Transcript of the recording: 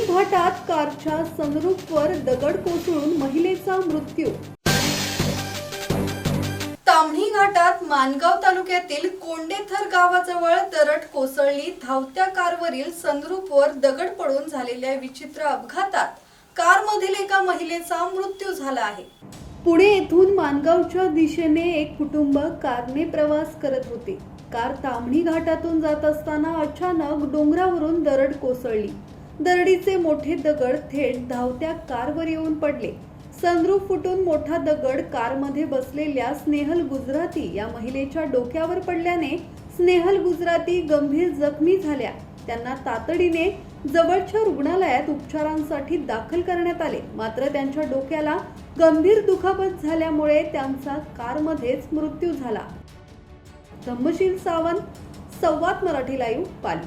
घाटात कारच्या सनरूफवर दगड कोसळून महिलेचा मृत्यू. ताम्ही घाटात मानगाव तालुक्यातील कोंडेथर गावाजवळ दरड कोसळली. धावत्या कारवरील सनरूफवर दगड पडून झालेल्या विचित्र अपघातात कारमधील एका महिलेचा मृत्यू झाला आहे. पुणे येथून मानगावच्या दिशेने एक कुटुंब कारने प्रवास करत होते. कार ताम्ही घाटातून जात असताना अचानक डोंगरावरून दरड कोसळली. दरडीचे मोठे दगड थेट धावत्या कारवर येऊन पडले. सनरूप फुटून मोठा दगड कारमध्ये बसलेल्या स्नेहल गुजराती या महिलेच्या डोक्यावर पडल्याने स्नेहल गुजराती गंभीर जखमी झाल्या. त्यांना तातडीने जवळच्या रुग्णालयात उपचारांसाठी दाखल करण्यात आले. मात्र त्यांच्या डोक्याला गंभीर दुखापत झाल्यामुळे त्यांचा कारमध्येच मृत्यू झाला. धम्मशील सावंत संवाद मराठी लाईव्ह पाली.